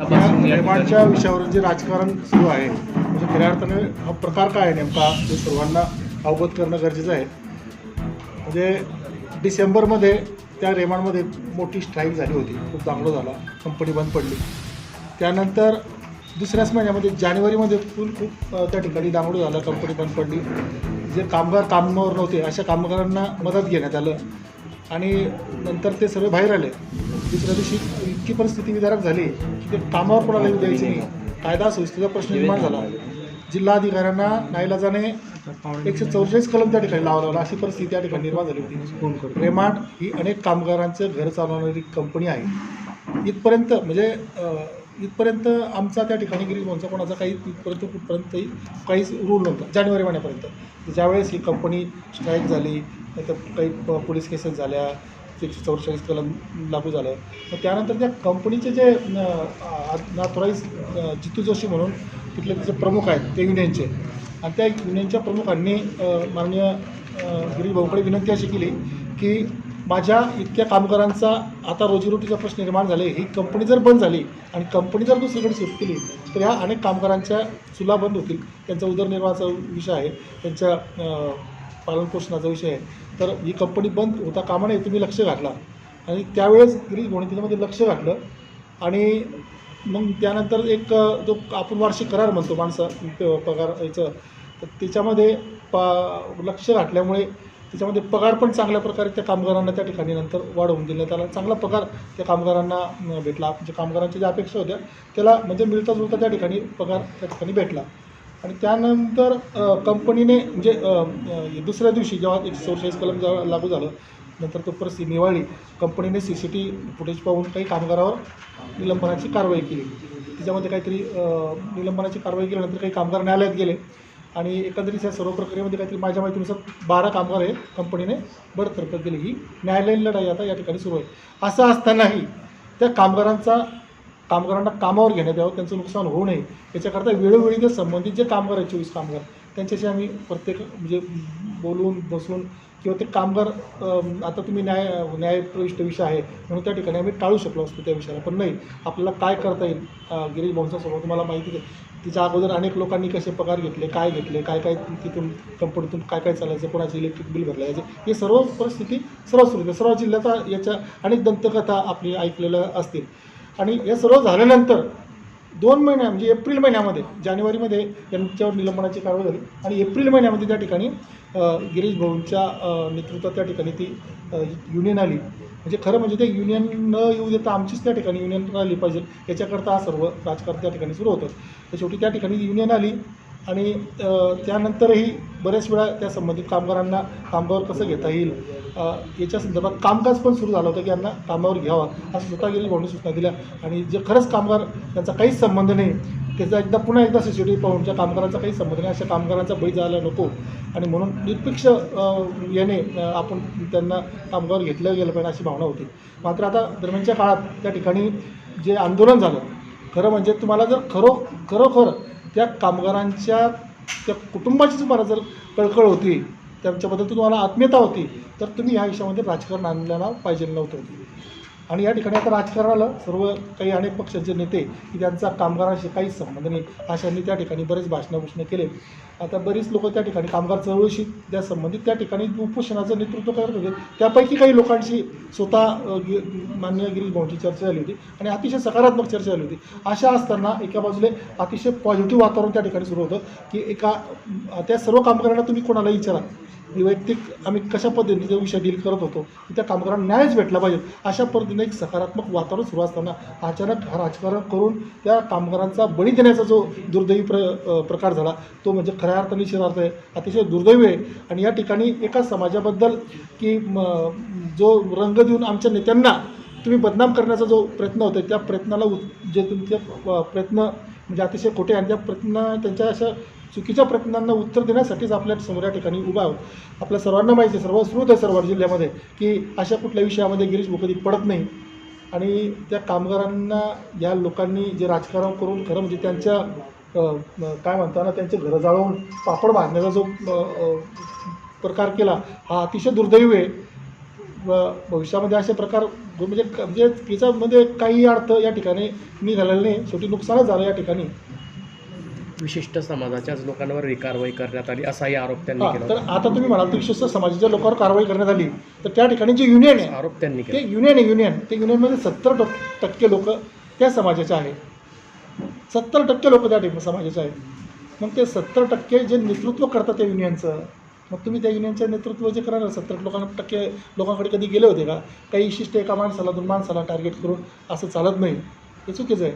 या रेमांडच्या विषयावरून जे राजकारण सुरू आहे म्हणजे खऱ्या अर्थाने हा प्रकार काय आहे नेमका हे सर्वांना अवगत करणं गरजेचं आहे. म्हणजे डिसेंबरमध्ये त्या रेमांडमध्ये मोठी स्ट्राईक झाली होती खूप चांगलं झाला कंपनी बंद पडली. त्यानंतर दुसऱ्याच महिन्यामध्ये जानेवारीमध्ये फुल खूप त्या ठिकाणी डांगडू झाला कंपनी बंद पडली. जे कामगार कामावर नव्हते अशा कामगारांना मदत घेण्यात आलं. आणि नंतर ते सर्व बाहेर आले. दुसऱ्या दिवशी इतकी परिस्थिती विदारक झाली की ते कामावर कोणाला येऊ द्यायचे नाही. कायदा सुव्यवस्थेचा प्रश्न निर्माण झाला. जिल्हाधिकाऱ्यांना नाईलाजाने एकशे चौवेचाळीस कलम त्या ठिकाणी लावा लागला अशी परिस्थिती त्या ठिकाणी निर्माण झाली होती. रेमांड ही अनेक कामगारांचं घर चालवणारी कंपनी आहे. इथपर्यंत म्हणजे इथपर्यंत आमचा त्या ठिकाणी गिरीश भाऊंचा कोणाचा काही इथपर्यंत कुठपर्यंतही काहीच रूल नव्हता. जानेवारी महिन्यापर्यंत. ज्यावेळेस ही कंपनी स्ट्राईक झाली तर काही पोलीस केसेस झाल्या एकशे चौवेचाळीस कलम लागू झालं. मग त्यानंतर त्या कंपनीचे जे नाथोराईज जितू जोशी म्हणून तिथले तिचे प्रमुख आहेत ते युनियनचे आणि त्या युनियनच्या प्रमुखांनी माननीय अ, गिरीश भाऊकडे विनंती अशी केली की माझ्या इतक्या कामगारांचा आता रोजीरोटीचा प्रश्न निर्माण झाले ही कंपनी जर बंद झाली आणि कंपनी जर दुसरीकडे शिफ्ट केली तर ह्या अनेक कामगारांच्या चुला बंद होतील त्यांचा उदरनिर्वाहाचा विषय आहे त्यांच्या पालनपोषणाचा विषय आहे. तर ही कंपनी बंद होता कामा नये तुम्ही लक्ष घातला. आणि त्यावेळेस गिरीश भाऊने त्याच्यामध्ये लक्ष घातलं. आणि मग त्यानंतर एक जो आपण वार्षिक करार म्हणतो माणसं पगार याचं तर त्याच्यामध्ये पा लक्ष घातल्यामुळे त्याच्यामध्ये पगार पण चांगल्या प्रकारे त्या कामगारांना त्या ठिकाणी नंतर वाढवून देण्यात आला चांगला पगार त्या कामगारांना भेटला. म्हणजे कामगारांच्या ज्या अपेक्षा होत्या त्याला म्हणजे मिळता जुळता त्या ठिकाणी पगार त्या ठिकाणी भेटला. आणि त्यानंतर कंपनीने म्हणजे दुसऱ्या दिवशी जेव्हा एक चौचाळीस कलम जेव्हा लागू झालं नंतर तो परत निवाळी कंपनीने सी सी टी फुटेज पाहून काही कामगारावर निलंबनाची कारवाई केली. त्याच्यामध्ये काहीतरी निलंबनाची कारवाई केल्यानंतर काही कामगार न्यायालयात गेले. आणि एकंदरीत या सर्व प्रक्रियेमध्ये काहीतरी माझ्या माहितीनुसार बारा कामगार हे कंपनीने बडतर्फ केली. ही न्यायालयीन लढाई आता या ठिकाणी सुरू आहे. असं असतानाही त्या कामगारांचा कामगारांना कामावर घेण्यात यावं त्यांचं नुकसान होऊ नये. याच्याकरता वेळोवेळी ते संबंधित जे कामगार आहेत चोवीस कामगार त्यांच्याशी आम्ही प्रत्येक म्हणजे बोलून बसून किंवा ते कामगार आता तुम्ही न्याय न्यायप्रविष्ट विषय आहे म्हणून त्या ठिकाणी आम्ही टाळू शकलो असतो त्या विषयाला. पण नाही आपल्याला काय करता येईल? गिरीश भाऊंचा तुम्हाला माहिती आहे तिच्या अगोदर अनेक लोकांनी कसे पगार घेतले काय घेतले काय काय तिथून कंपनीतून काय काय चालायचं कोणाचे इलेक्ट्रिक बिल भरलं याचे हे सर्व परिस्थिती सर्व सुरू आहे. सर्व जिल्ह्यात याच्या अनेक दंतकथा आपली ऐकलेल्या असतील. आणि हे सर्व झाल्यानंतर दोन महिन्या म्हणजे एप्रिल महिन्यामध्ये जानेवारीमध्ये यांच्यावर निलंबनाची कारवाई झाली. आणि एप्रिल महिन्यामध्ये त्या ठिकाणी गिरीश भाऊंच्या नेतृत्वात त्या ठिकाणी ती युनियन आली. म्हणजे खरं म्हणजे ते युनियन न येऊ देता आमचीच त्या ठिकाणी युनियन आली पाहिजे. याच्याकरता हा सर्व राजकारण त्या ठिकाणी सुरू होतं. तर शेवटी त्या ठिकाणी युनियन आली. आणि त्यानंतरही बऱ्याच वेळा त्या संबंधित कामगारांना कामावर कसं घेता येईल याच्या संदर्भात कामकाज पण सुरू झालं होतं की यांना कामावर घ्यावा असं स्वतः गेली भाऊनी सूचना दिल्या. आणि जे खरंच कामगार त्यांचा काहीच संबंध नाही त्याचा एकदा पुन्हा एकदा सी सी टी पाहून ज्या कामगारांचा काही संबंध नाही अशा कामगारांचा बळी जायला नको. आणि म्हणून निरपेक्ष याने आपण त्यांना कामगार घेतलं गेलं पाहिजे अशी भावना होती. मात्र आता दरम्यानच्या काळात त्या ठिकाणी जे आंदोलन झालं खरं म्हणजे तुम्हाला जर खरो खरोखर त्या कामगारांच्या त्या कुटुंबाची तुम्हाला जर कळकळ होती त्यांच्याबद्दल तुम्हाला आत्मीयता होती तर तुम्ही ह्या विषयामध्ये राजकारण आणलेला पाहिजे नव्हतं. आणि या ठिकाणी आता राजकारणाला सर्व काही अनेक पक्षाचे नेते की त्यांचा कामगारांशी काहीच संबंध नाही अशांनी त्या ठिकाणी बरेच भाषणाभूषणं केले. आता बरीच लोक त्या ठिकाणी कामगार चळवळीशी त्या संबंधित त्या ठिकाणी उपोषणाचं नेतृत्व करत होते. त्यापैकी काही लोकांशी स्वतः मान्य गिरीश भाऊंची चर्चा झाली होती आणि अतिशय सकारात्मक चर्चा झाली होती. अशा असताना एका बाजूला अतिशय पॉझिटिव्ह वातावरण त्या ठिकाणी सुरू होतं की एका त्या सर्व कामगारांना तुम्ही कोणाला विचारा? वैयक्तिक आम्ही कशा पद्धतीने जो विषय डील करत होतो? त्या कामगारांना न्यायच भेटला पाहिजे. अशा पद्धतीने एक सकारात्मक वातावरण सुरू असताना अचानक हा राजकारण करून त्या कामगारांचा बळी देण्याचा जो दुर्दैवी प्र प्रकार झाला तो म्हणजे खऱ्या अर्थाने निश्चितार्थ आहे. अतिशय दुर्दैवी आहे. आणि या ठिकाणी एका समाजाबद्दल की म, जो रंग देऊन आमच्या नेत्यांना तुम्ही बदनाम करण्याचा जो प्रयत्न होतो त्या प्रयत्नाला उत- जे तुमचे प्रयत्न म्हणजे अतिशय खोटे आणि त्या प्रयत्न त्यांच्या अशा चुकीच्या प्रयत्नांना उत्तर देण्यासाठीच आपल्यासमोर या ठिकाणी उभा आहोत. आपल्या सर्वांना माहिती आहे सर्व श्रोत आहे सर्व जिल्ह्यामध्ये की अशा कुठल्या विषयामध्ये गिरीश भोकदी पडत नाही. आणि त्या कामगारांना या लोकांनी जे राजकारण करून खरं म्हणजे त्यांच्या काय म्हणताना त्यांचे घरं जाळवून पापड बांधण्याचा जो प्रकार केला हा अतिशय दुर्दैवी आहे. भविष्यामध्ये असे प्रकार म्हणजे म्हणजे तिच्यामध्ये काही अर्थ या ठिकाणी निघालेला नाही. शेवटी नुकसानच झालं या ठिकाणी. विशिष्ट समाजाच्याच लोकांवर ही कारवाई करण्यात आली असाही आरोप त्यांनी केला तर. आता तुम्ही म्हणाल तर विशिष्ट समाजाच्या लोकांवर कारवाई करण्यात आली. तर त्या ठिकाणी जे युनियन आहे आरोप त्यांनी ते युनियन आहे युनियन. ते युनियनमध्ये सत्तर टक्के लोक त्या समाजाचे आहे सत्तर टक्के लोक त्या ठिकाणी समाजाचे आहेत. मग ते सत्तर टक्के जे नेतृत्व करतात त्या युनियनचं मग तुम्ही त्या युनियनच्या नेतृत्व जे करणार सत्तर लोकांना टक्के लोकांकडे कधी गेले होते का? काही विशिष्ट एका माणसाला दोन माणसाला टार्गेट करून असं चालत नाही. हे चुकीचं आहे.